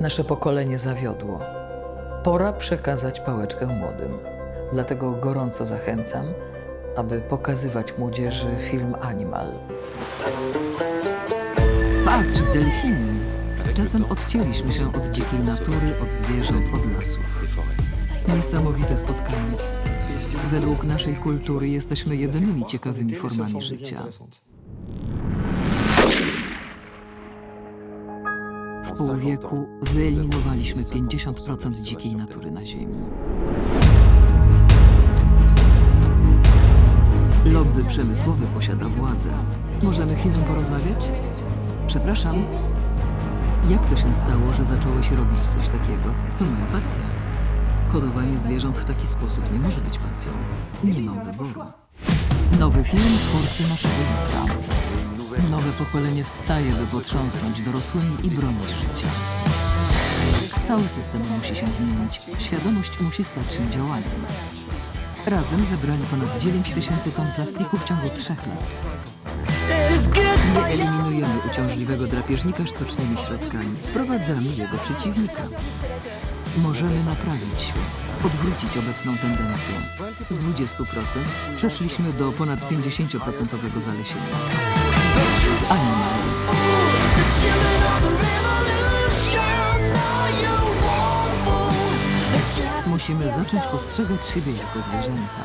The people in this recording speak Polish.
Nasze pokolenie zawiodło. Pora przekazać pałeczkę młodym. Dlatego gorąco zachęcam, aby pokazywać młodzieży film Animal. Patrz, delfiny. Z czasem odcięliśmy się od dzikiej natury, od zwierząt, od lasów. Niesamowite spotkanie. Według naszej kultury jesteśmy jedynymi ciekawymi formami życia. W pół wieku wyeliminowaliśmy 50% dzikiej natury na Ziemi. Lobby przemysłowe posiada władzę. Możemy chwilę porozmawiać? Przepraszam. Jak to się stało, że zacząłeś robić coś takiego? To moja pasja. Hodowanie zwierząt w taki sposób nie może być pasją. Nie mam wyboru. Nowy film twórcy naszego jutra. Nowe pokolenie wstaje, by potrząsnąć dorosłymi i bronić życia. Cały system musi się zmienić. Świadomość musi stać się działaniem. Razem zebrali ponad 9 tysięcy ton plastiku w ciągu trzech lat. Nie eliminujemy uciążliwego drapieżnika sztucznymi środkami. Sprowadzamy jego przeciwnika. Możemy naprawić świat, odwrócić obecną tendencję. Z 20% przeszliśmy do ponad 50% zalesienia. Animal. Musimy zacząć postrzegać siebie jako zwierzęta.